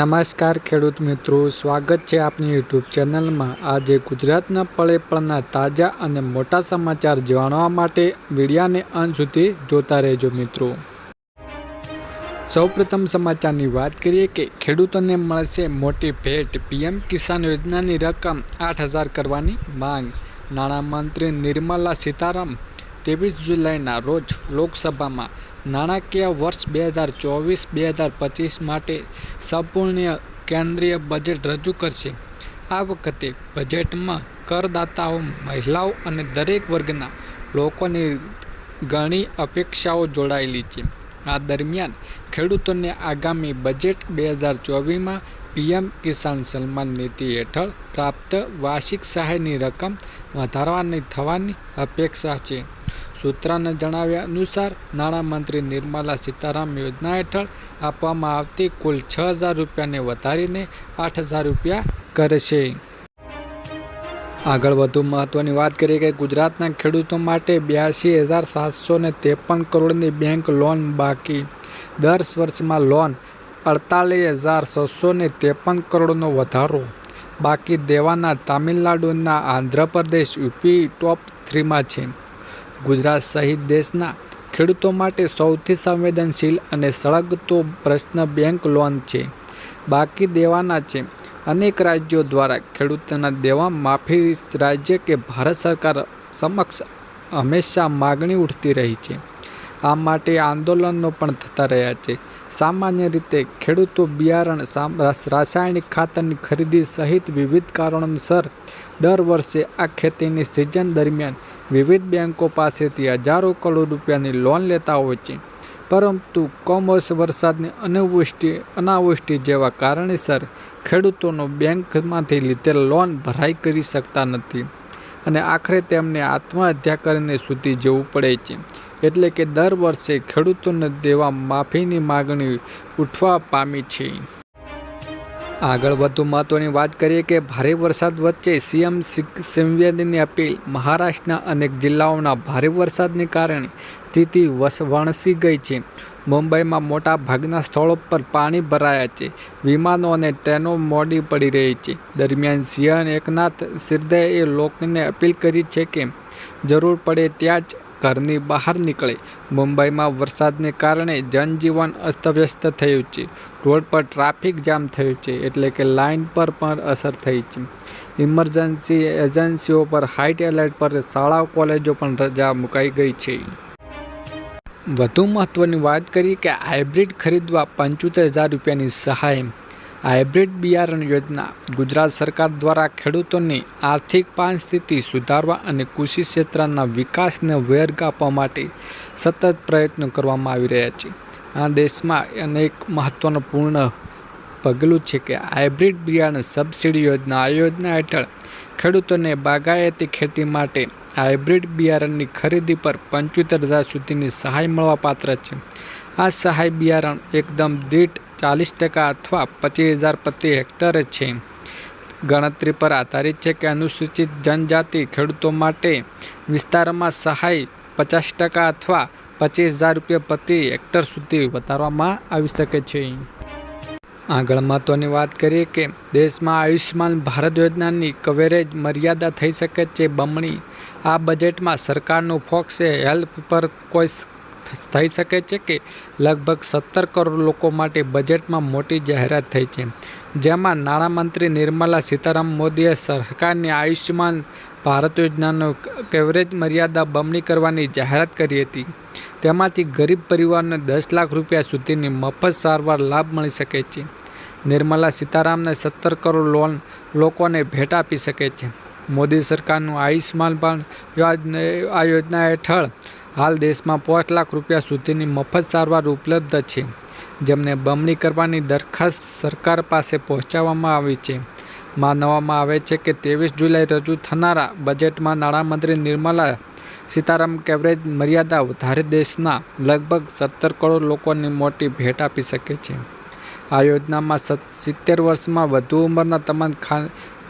નમસ્કાર, ખેડૂત મિત્રો. સ્વાગત છે આપની યુટ્યુબ ચેનલમાં. આજે ગુજરાતના પળે પળના તાજા અને મોટા સમાચાર જાણવા માટે વિડીયાને અંત સુધી જોતા રહેજો મિત્રો. સૌપ્રથમ સમાચારની વાત કરીએ કે ખેડૂતોને મળશે મોટી ભેટ. પીએમ કિસાન યોજનાની રકમ આઠ હજાર કરવાની માંગ. નાણામંત્રી નિર્મલા સીતારામ ત્રેવીસ જુલાઈના રોજ લોકસભામાં નાણાકીય વર્ષ બે હજાર ચોવીસ, બે હજાર પચીસ માટે સંપૂર્ણ કેન્દ્રીય બજેટ રજૂ કરશે. આ વખતે બજેટમાં કરદાતાઓ, મહિલાઓ અને દરેક વર્ગના લોકોની ઘણી અપેક્ષાઓ જોડાયેલી છે. આ દરમિયાન ખેડૂતોને આગામી બજેટ બે હજાર ચોવીસમાં પીએમ કિસાન સન્માન નીતિ હેઠળ પ્રાપ્ત વાર્ષિક સહાયની રકમ વધારવાની થવાની અપેક્ષા છે. સૂત્રના જણાવ્યા અનુસાર નાણામંત્રી નિર્મલા સીતારામ યોજના હેઠળ આપવામાં આવતી કુલ છ હજાર રૂપિયાને વધારીને આઠ હજાર રૂપિયા કરશે આગળ વધુ મહત્વની વાત કરીએ કે ગુજરાતના ખેડૂતો માટે બ્યાસી હજાર સાતસો ને ત્રેપન કરોડની બેંક લોન બાકી. દસ વર્ષમાં લોન અડતાલીસ હજાર છસો ને ત્રેપન કરોડનો વધારો. બાકી દેવાના તામિલનાડુના આંધ્રપ્રદેશ યુપી ટોપ થ્રીમાં છે. ગુજરાત સહિત દેશના ખેડૂતો માટે સૌથી સંવેદનશીલ અને સળગતો પ્રશ્ન બેંક લોન છે. બાકી દેવાના છે. અનેક રાજ્યો દ્વારા ખેડૂતોના દેવા માફી રાજ્ય કે ભારત સરકાર સમક્ષ હંમેશા માગણી ઉઠતી રહી છે. આ માટે આંદોલનો પણ થતા રહ્યા છે. સામાન્ય રીતે ખેડૂતો બિયારણ રાસાયણિક ખાતરની ખરીદી સહિત વિવિધ કારણોસર દર વર્ષે આ ખેતીની સિઝન દરમિયાન વિવિધ બેન્કો પાસેથી હજારો કરોડ રૂપિયાની લોન લેતા હોય છે. પરંતુ કોમર્સ વરસાદની અનાવૃષ્ટિ અનાવૃષ્ટિ જેવા કારણેસર ખેડૂતોનો બેંકમાંથી લીધેલ લોન ભરાઈ કરી શકતા નથી અને આખરે તેમને આત્મહત્યા કરીને સુધી જવું પડે છે. એટલે કે દર વર્ષે ખેડૂતોને દેવા માફીની માગણી ઉઠવા પામી છે. આગળ વધુ મહત્વની વાત કરીએ કે ભારે વરસાદ વચ્ચે સીએમ સિંવેદીની અપીલ મહારાષ્ટ્રના અનેક જિલ્લાઓના ભારે વરસાદને કારણે સ્થિતિ વણસી ગઈ છે. મુંબઈમાં મોટા ભાગના સ્થળો પર પાણી ભરાયા છે. વિમાનો અને ટ્રેનો મોડી પડી રહી છે. દરમિયાન સીએમ એકનાથ સિરદેએ લોકોને અપીલ કરી છે કે જરૂર પડે ત્યાં જ ઘરની બહાર નીકળે. મુંબઈમાં વરસાદને કારણે જનજીવન અસ્તવ્યસ્ત થયું છે. રોડ પર ટ્રાફિક જામ થયું છે એટલે કે લાઇન પર પણ અસર થઈ છે. ઇમરજન્સી એજન્સીઓ પર હાઇટ એલર્ટ પર શાળાઓ, કોલેજો પણ રજા મુકાઈ ગઈ છે. વધુ મહત્વની વાત કરીએ કે હાઇબ્રિડ ખરીદવા પંચોતેર હજાર રૂપિયાની સહાય હાઇબ્રિડ બિયારણ યોજના. ગુજરાત સરકાર દ્વારા ખેડૂતોની આર્થિક પાન સ્થિતિ સુધારવા અને કૃષિ ક્ષેત્રના વિકાસને વેગ આપવા માટે સતત પ્રયત્નો કરવામાં આવી રહ્યા છે. આ દેશમાં અનેક મહત્વપૂર્ણ પગલું છે કે હાઇબ્રિડ બિયારણ સબસિડી યોજના. આ યોજના હેઠળ ખેડૂતોને બાગાયતી ખેતી માટે હાઇબ્રિડ બિયારણની ખરીદી પર પંચોતેર હજાર સુધીની સહાય મળવાપાત્ર છે. આ સહાય બિયારણ એકદમ દીઠ ચાલીસ ટકા અથવા પચીસ હજાર પ્રતિ હેક્ટરે છે. ગણતરી પર આધારિત છે કે અનુસૂચિત જનજાતિ ખેડૂતો માટે વિસ્તારમાં સહાય પચાસ ટકા અથવા પચીસ હજાર રૂપિયા પ્રતિ હેક્ટર સુધી વધારવામાં આવી શકે છે. આગળ મહત્વની વાત કરીએ કે દેશમાં આયુષ્યમાન ભારત યોજનાની કવરેજ મર્યાદા થઈ શકે છે બમણી. આ બજેટમાં સરકારનું ફોક્સ હેલ્પ પર કોઈ થઈ શકે છે કે લગભગ સત્તર કરોડ લોકો માટે બજેટમાં મોટી જાહેરાત થઈ છે. જેમાં નાણામંત્રી નિર્મલા સીતારામ મોદીએ સરકારની આયુષ્યમાન ભારત યોજનાનો કવરેજ મર્યાદા બમણી કરવાની જાહેરાત કરી હતી. તેમાંથી ગરીબ પરિવારને દસ લાખ રૂપિયા સુધીની મફત સારવાર લાભ મળી શકે છે. નિર્મલા સીતારામને સત્તર કરોડ લોન લોકોને ભેટ આપી શકે છે. મોદી સરકારનું આયુષ્યમાન પણ આ યોજના હેઠળ હાલ દેશમાં પાંચ લાખ રૂપિયા સુધીની મફત સારવાર ઉપલબ્ધ છે, જેમને બમણી કરવાની દરખાસ્ત સરકાર પાસે પહોંચાડવામાં આવી છે. માનવામાં આવે છે કે ત્રેવીસ જુલાઈ રજૂ થનારા બજેટમાં નાણામંત્રી નિર્મલા સીતારામ કેવરેજ મર્યાદા વધારે દેશના લગભગ સત્તર કરોડ લોકોની મોટી ભેટ આપી શકે છે. આ યોજનામાં સિત્તેર વર્ષમાં વધુ ઉંમરના તમામ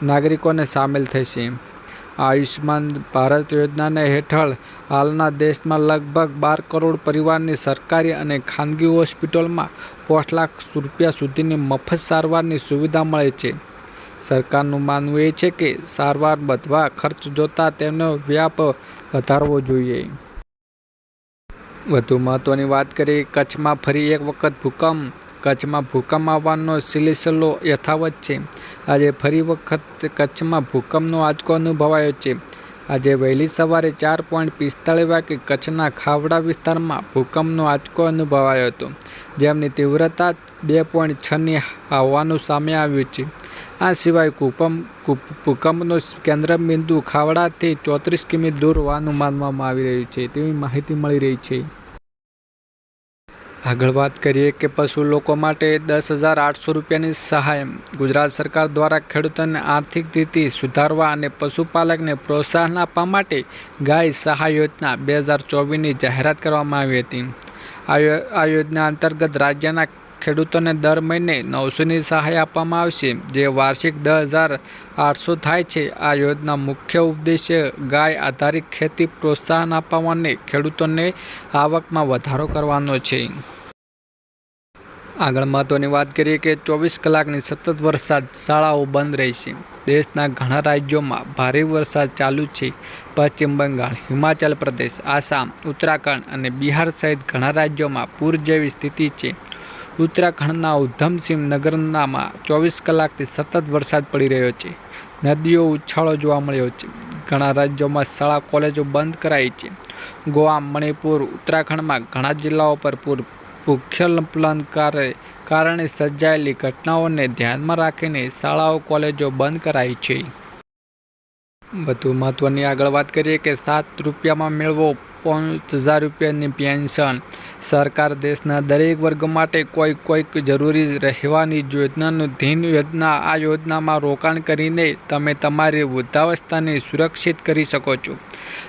નાગરિકોને સામેલ થશે. આયુષ્માન ભારત યોજના હેઠળ હાલના દેશમાં લગભગ બાર કરોડ પરિવારની સરકારી અને ખાનગી હોસ્પિટલમાં પાંચ લાખ રૂપિયા સુધીની મફત સારવારની સુવિધા મળે છે. સરકારનું માનવું એ છે કે સારવાર વધવા ખર્ચ જોતાં તેનો વ્યાપ વધારવો જોઈએ. વધુ મહત્વની વાત કરીએ, કચ્છમાં ફરી એક વખત ભૂકંપ. કચ્છમાં ભૂકંપ આવવાનો સિલસિલો યથાવત છે. આજે ફરી વખત કચ્છમાં ભૂકંપનો આંચકો અનુભવાયો છે. આજે વહેલી સવારે ચાર પોઈન્ટ પિસ્તાળીસ વાગે કચ્છના ખાવડા વિસ્તારમાં ભૂકંપનો આંચકો અનુભવાયો હતો, જેમની તીવ્રતા બે પોઈન્ટ છની હોવાનું સામે આવ્યું છે. આ સિવાય ભૂકંપ ભૂકંપનું કેન્દ્રબિંદુ ખાવડાથી ચોત્રીસ કિમી દૂર હોવાનું માનવામાં આવી રહ્યું છે. તેવી માહિતી મળી રહી છે. આગળ વાત કરીએ કે પશુ લોકો માટે દસ હજાર આઠસો રૂપિયાની સહાય. ગુજરાત સરકાર દ્વારા ખેડૂતોને આર્થિક સ્થિતિ સુધારવા અને પશુપાલકને પ્રોત્સાહન આપવા માટે ગાય સહાય યોજના બે હજાર ચોવીસની જાહેરાત કરવામાં આવી હતી. આ યોજના અંતર્ગત રાજ્યના ખેડૂતોને દર મહિને નવસોની સહાય આપવામાં આવશે, જે વાર્ષિક દસ હજાર આઠસો થાય છે. આ યોજના મુખ્ય ઉદ્દેશ્ય ગાય આધારિત ખેતી પ્રોત્સાહન આપવા અને ખેડૂતોને આવકમાં વધારો કરવાનો છે. આગળ મહત્વની વાત કરીએ કે ચોવીસ કલાકની સતત વરસાદ શાળાઓ બંધ રહેશે. દેશના ઘણા રાજ્યોમાં ભારે વરસાદ ચાલુ છે. પશ્ચિમ બંગાળ, હિમાચલ પ્રદેશ, આસામ, ઉત્તરાખંડ અને બિહાર સહિત ઘણા રાજ્યોમાં પૂર જેવી સ્થિતિ છે. ઉત્તરાખંડના ઉધમસિંહ નગરનામાં ચોવીસ કલાકથી સતત વરસાદ પડી રહ્યો છે. નદીઓ ઉછાળો જોવા મળ્યો છે. ઘણા રાજ્યોમાં શાળા, કોલેજો બંધ કરાઈ છે. ગોવા, મણિપુર, ઉત્તરાખંડમાં ઘણા જિલ્લાઓ પર પૂર ભૂસ્ખલન કારણે સર્જાયેલી ઘટનાઓને ધ્યાનમાં રાખીને શાળાઓ, કોલેજો બંધ કરાઈ છે. વધુ મહત્વની આગળ વાત કરીએ કે સાત રૂપિયામાં મેળવો, પાંચ હજાર રૂપિયાની પેન્શન. સરકાર દેશના દરેક વર્ગ માટે કોઈ કોઈક જરૂરી રહેવાની યોજનાનું ધીન યોજના, આ યોજનામાં રોકાણ કરીને તમે તમારી વૃદ્ધાવસ્થાને સુરક્ષિત કરી શકો છો.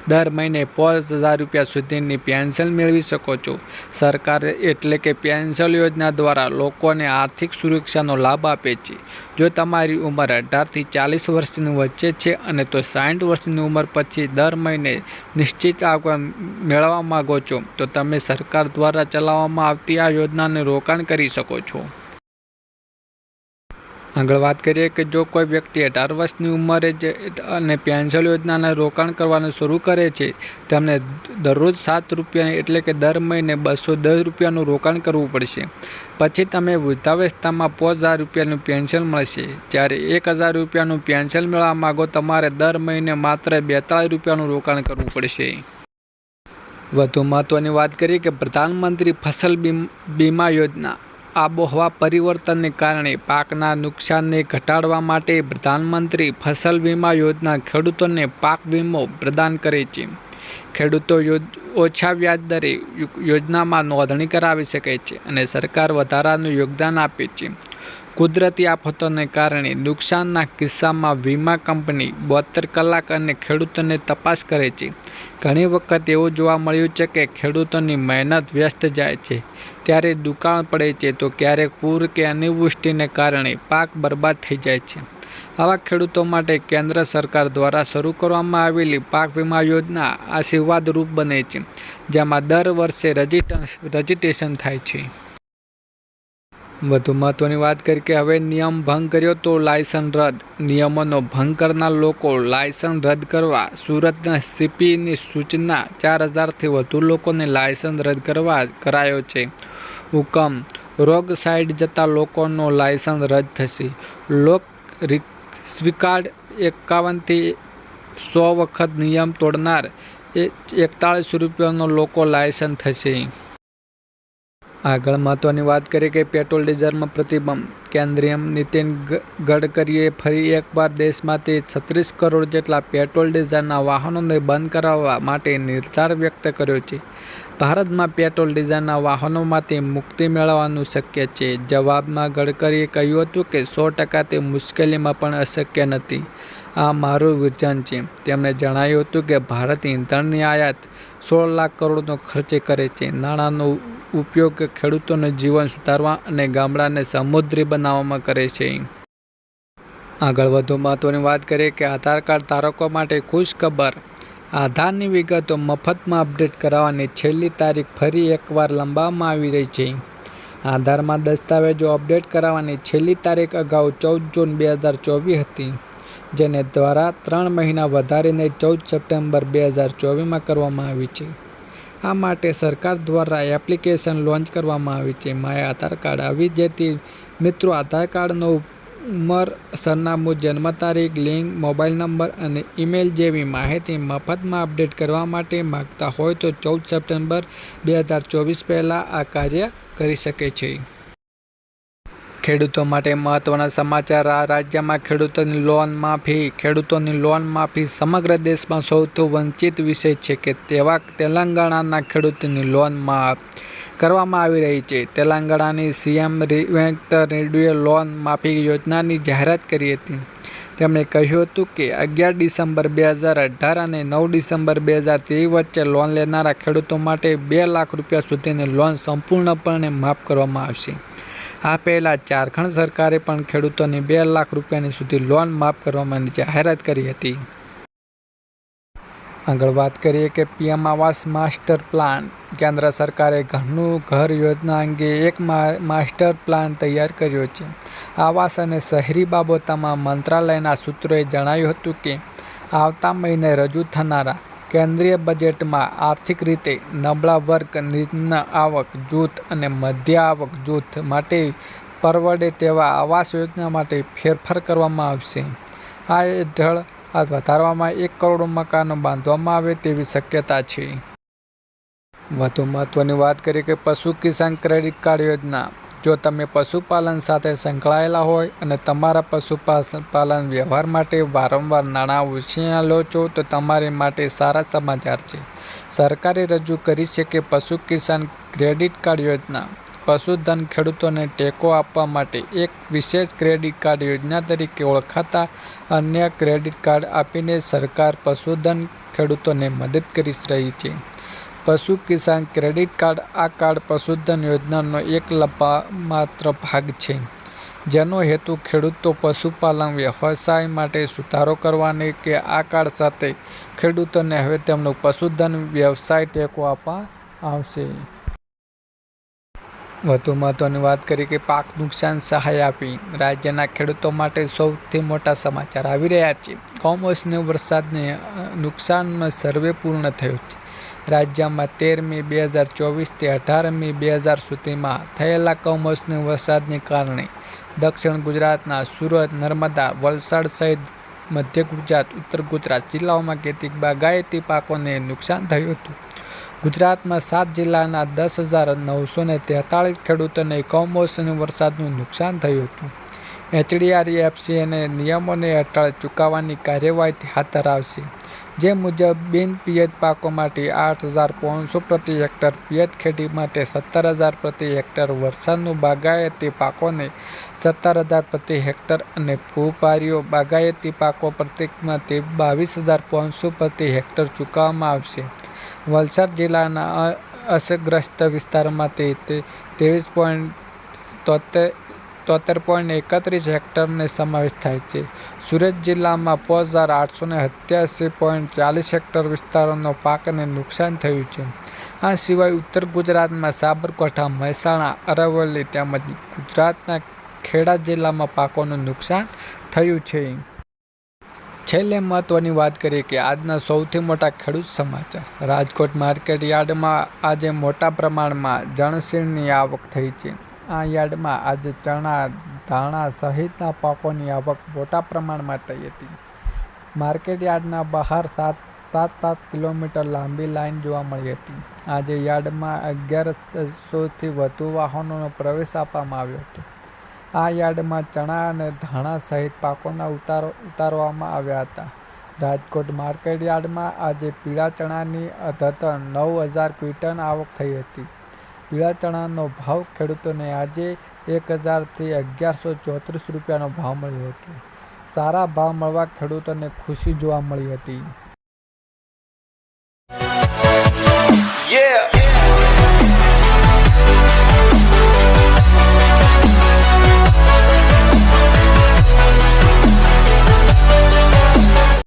દર મહિને પાંચ હજાર રૂપિયા સુધીની પેન્શન મેળવી શકો છો. સરકાર એટલે કે પેન્શન યોજના દ્વારા લોકોને આર્થિક સુરક્ષાનો લાભ આપે છે. જો તમારી ઉંમર અઢારથી ચાલીસ વર્ષની વચ્ચે છે અને તો સાઠ વર્ષની ઉંમર પછી દર મહિને નિશ્ચિત આવક મેળવવા માગો છો, તો તમે સરકાર દ્વારા ચલાવવામાં આવતી આ યોજનાને રોકાણ કરી શકો છો. આગળ વાત કરીએ કે જો કોઈ વ્યક્તિ અઢાર વર્ષની ઉંમરે જ અને પેન્શન યોજનાને રોકાણ કરવાનું શરૂ કરે છે, તેમને દરરોજ સાત રૂપિયા એટલે કે દર મહિને બસો દસ રૂપિયાનું રોકાણ કરવું પડશે. પછી તમે વૃદ્ધાવસ્થામાં પાંચ હજાર રૂપિયાનું પેન્શન મળશે. જ્યારે એક હજાર રૂપિયાનું પેન્શન મેળવવા માગો, તમારે દર મહિને માત્ર બેતાળીસ રૂપિયાનું રોકાણ કરવું પડશે. વધુ મહત્ત્વની વાત કરીએ કે પ્રધાનમંત્રી ફસલ બીમા યોજના. આબોહવા પરિવર્તનને કારણે પાકના નુકસાનને ઘટાડવા માટે પ્રધાનમંત્રી ફસલ વીમા યોજના ખેડૂતોને પાક વીમો પ્રદાન કરે છે. ખેડૂતો ઓછા વ્યાજ દરે યોજનામાં નોંધણી કરાવી શકે છે અને સરકાર વધારાનું યોગદાન આપે છે. કુદરતી આફતોને કારણે નુકસાનના કિસ્સામાં વીમા કંપની બોતેર કલાક અને ખેડૂતોને તપાસ કરે છે. ઘણી વખત એવું જોવા મળ્યું છે કે ખેડૂતોની મહેનત વ્યસ્ત જાય છે. ત્યારે દુકાળ પડે છે તો ક્યારેક પૂર કે અનિવૃષ્ટિને કારણે પાક બરબાદ થઈ જાય છે. આવા ખેડૂતો માટે કેન્દ્ર સરકાર દ્વારા શરૂ કરવામાં આવેલી પાક વીમા યોજના આશીર્વાદરૂપ બને છે, જેમાં દર વર્ષે રજીસ્ટ્રેશન થાય છે. વધુ મહત્વની વાત કરી કે હવે નિયમ ભંગ કર્યો તો લાયસન્સ રદ. નિયમોનો ભંગ કરનાર લોકો લાયસન્સ રદ કરવા, સુરતના સીપીની સૂચના ચાર હજારથી વધુ લોકોને લાયસન્સ રદ કરવા કરાયો છે. હુકમ, રોગ સાઈડ જતા લોકોનો લાયસન્સ રદ થશે. લોક સ્વીકાર્ડ એકાવનથી સો વખત નિયમ તોડનાર એકતાળીસ રૂપિયાનો લોકો લાયસન્સ થશે. આગળ મહત્વની વાત કરીએ કે પેટ્રોલ ડીઝલમાં પ્રતિબંધ. કેન્દ્રીય નીતિન ગડકરીએ ફરી એકવાર દેશમાંથી છત્રીસ કરોડ જેટલા પેટ્રોલ ડીઝલના વાહનોને બંધ કરાવવા માટે નિર્ધાર વ્યક્ત કર્યો છે. ભારતમાં પેટ્રોલ ડીઝલના વાહનોમાંથી મુક્તિ મેળવવાનું શક્ય છે. જવાબમાં ગડકરીએ કહ્યું હતું કે સો ટકા તે મુશ્કેલીમાં પણ અશક્ય નથી. આ મારું વિઝન છે. તેમણે જણાવ્યું હતું કે ભારત ઇંધણની આયાત સોળ લાખ કરોડનો ખર્ચે કરે છે. નાણાંનો ઉપયોગ ખેડૂતોનું જીવન સુધારવા અને ગામડાને સમુદ્રી બનાવવામાં કરે છે. આગળ વધુ મહત્ત્વની વાત કરીએ કે આધાર કાર્ડ ધારકો માટે ખુશ ખબર. આધારની વિગતો મફતમાં અપડેટ કરાવવાની છેલ્લી તારીખ ફરી એકવાર લંબાવવામાં આવી રહી છે. આધારમાં દસ્તાવેજો અપડેટ કરાવવાની છેલ્લી તારીખ અગાઉ ચૌદ જૂન બે હજાર ચોવીસ હતી, જેને દ્વારા ત્રણ મહિના વધારીને ચૌદ સપ્ટેમ્બર બે હજાર ચોવીસમાં કરવામાં આવી છે. આ માટે સરકાર દ્વારા એપ્લિકેશન લોન્ચ કરવામાં આવી છે. માય આધાર કાર્ડ આવી જતી મિત્રો, આધાર કાર્ડનો ઉંમર, સરનામું જન્મ તારીખ લિંક, મોબાઈલ નંબર અને ઈમેલ જેવી માહિતી મફતમાં અપડેટ કરવા માટે માગતા હોય તો ચૌદ સપ્ટેમ્બર બે હજાર ચોવીસ પહેલાં આ કાર્ય કરી શકે છે. ખેડૂતો માટે મહત્વના સમાચાર. આ રાજ્યમાં ખેડૂતોની લોન માફી, ખેડૂતોની લોન માફી સમગ્ર દેશમાં સૌથી વંચિત વિષય છે કે તેવા તેલંગાણાના ખેડૂતોની લોન માફ કરવામાં આવી રહી છે. તેલંગાણાની સીએમ રેવંત રેડ્ડીએ લોન માફી યોજનાની જાહેરાત કરી હતી. તેમણે કહ્યું હતું કે અગિયાર ડિસેમ્બર બે હજાર અઢાર અને નવ ડિસેમ્બર બે હજાર ત્રેવીસ વચ્ચે લોન લેનારા ખેડૂતો માટે બે લાખ રૂપિયા સુધીની લોન સંપૂર્ણપણે માફ કરવામાં આવશે. આ પહેલાં ઝારખંડ સરકારે પણ ખેડૂતોની બે લાખ રૂપિયાની સુધી લોન માફ કરવાની જાહેરાત કરી હતી. આગળ વાત કરીએ કે પીએમ આવાસ માસ્ટર પ્લાન. કેન્દ્ર સરકારે ઘરનું ઘર યોજના અંગે એક માસ્ટર પ્લાન તૈયાર કર્યો છે. આવાસ અને શહેરી બાબતોમાં મંત્રાલયના સૂત્રોએ જણાવ્યું હતું કે, આવતા મહિને રજૂ થનારા કેન્દ્રીય બજેટમાં આર્થિક રીતે નબળા વર્ગ નિમ્ન આવક જૂથ અને મધ્ય આવક જૂથ માટે પરવડે તેવા આવાસ યોજના માટે ફેરફાર કરવામાં આવશે. આ હેઠળ આ વધારવામાં એક કરોડ મકાનો બાંધવામાં આવે તેવી શક્યતા છે. વધુ મહત્વની વાત કરીએ કે પશુ કિસાન ક્રેડિટ કાર્ડ યોજના જો તમે પશુપાલન સાથે સંકળાયેલા હોય અને તમારા પશુપાલન વ્યવહાર માટે વારંવાર નાણાં ઉછીણા લો છો, તો તમારી માટે સારા સમાચાર છે. સરકારે રજૂ કરી છે કે પશુ કિસાન ક્રેડિટ કાર્ડ યોજના પશુધન ખેડૂતોને ટેકો આપવા માટે એક વિશેષ ક્રેડિટ કાર્ડ યોજના તરીકે ઓળખાતા અન્ય ક્રેડિટ કાર્ડ આપીને સરકાર પશુધન ખેડૂતોને મદદ કરી રહી છે. પશુ કિસાન ક્રેડિટ કાર્ડ, આ કાર્ડ પશુધન યોજનાનો એક માત્ર ભાગ છે. જેનો હેતુ ખેડૂતો પશુપાલન, વ્યવસાય માટે સુધારો કરવાની કે આ કાર્ડ સાથે ખેડૂતોને હવે તેમનું પશુધન, વ્યવસાય ટેકો આપવા આવશે. વધુ મહત્વની વાત કરી કે પાક નુકસાન સહાય આપી. રાજ્યના ખેડૂતો માટે સૌથી મોટા સમાચાર આવી રહ્યા છે. કોમર્સને વરસાદને નુકસાનનો સર્વે પૂર્ણ થયો છે. રાજ્યમાં તેરમી બે હજાર ચોવીસથી અઢારમી બે હજાર સુધીમાં થયેલા કમોસમી વરસાદને કારણે દક્ષિણ ગુજરાતના સુરત, નર્મદા, વલસાડ સહિત મધ્ય ગુજરાત, ઉત્તર ગુજરાત જિલ્લાઓમાં કેટલીક બાગાયતી પાકોને નુકસાન થયું હતું. ગુજરાતમાં સાત જિલ્લાના દસ હજાર નવસો ને તેતાળીસ ખેડૂતોને કમોસમી વરસાદનું નુકસાન થયું હતું. એચડીઆરએફસીએને નિયમોને હેઠળ ચૂકવવાની કાર્યવાહી હાથ ધરાવશે. જે મુજબ બિન પિયત પાકો માટે આઠ હજાર પાંચસો પ્રતિ હેક્ટર પિયત ખેતી માટે સત્તર હજાર પ્રતિ હેક્ટર વરસાદનું બાગાયતી પાકોને સત્તર હજાર પ્રતિ હેક્ટર અને ફૂપારીઓ બાગાયતી પાકો પ્રત્યેકમાંથી બાવીસ હજાર પાંચસો પ્રતિ હેક્ટર ચૂકવવામાં આવશે. વલસાડ જિલ્લાના અસરગ્રસ્ત વિસ્તારમાંથી ત્રેવીસ પોઈન્ટ તોતેર તોતેર પોઈન્ટ એકત્રીસ હેક્ટરને સમાવેશ થાય છે. સુરત જિલ્લામાં પાંચ હજાર આઠસો ને સત્યાસી પોઈન્ટ ચાલીસ હેક્ટર વિસ્તારોનો પાકને નુકસાન થયું છે. આ સિવાય ઉત્તર ગુજરાતમાં સાબરકાંઠા, મહેસાણા, અરવલ્લી તેમજ ગુજરાતના ખેડા જિલ્લામાં પાકોનું નુકસાન થયું છે. છેલ્લે મહત્વની વાત કરીએ કે આજના સૌથી મોટા ખેડૂત સમાચાર. રાજકોટ માર્કેટ યાર્ડમાં આજે મોટા પ્રમાણમાં જણસીણની આવક થઈ છે. આ યાર્ડમાં આજે ચણા, ધાણા સહિતના પાકોની આવક મોટા પ્રમાણમાં થઈ હતી. માર્કેટ યાર્ડના બહાર સાત સાત સાત કિલોમીટર લાંબી લાઇન જોવા મળી હતી. આજે યાર્ડમાં અગિયારસોથી વધુ વાહનોનો પ્રવેશ આપવામાં આવ્યો હતો. આ યાર્ડમાં ચણા અને ધાણા સહિત પાકોના ઉતાર, ઉતારવામાં આવ્યા હતા. રાજકોટ માર્કેટ યાર્ડમાં આજે પીળા ચણાની અધતન નવ હજાર ક્વિન્ટન આવક થઈ હતી. પીળા ચણાનો ભાવ ખેડૂતોને આજે એક હજારથી અગિયારસો ચોત્રીસ રૂપિયાનો ભાવ મળ્યો હતો સારા ભાવ મળવા ખેડૂતોને ખુશી જોવા મળી હતી Yeah.